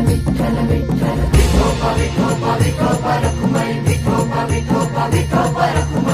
Vitthala Vitthala విఠోప విఠోప విఠోప రకుమై విఠోప విఠోప విఠోప రకుమై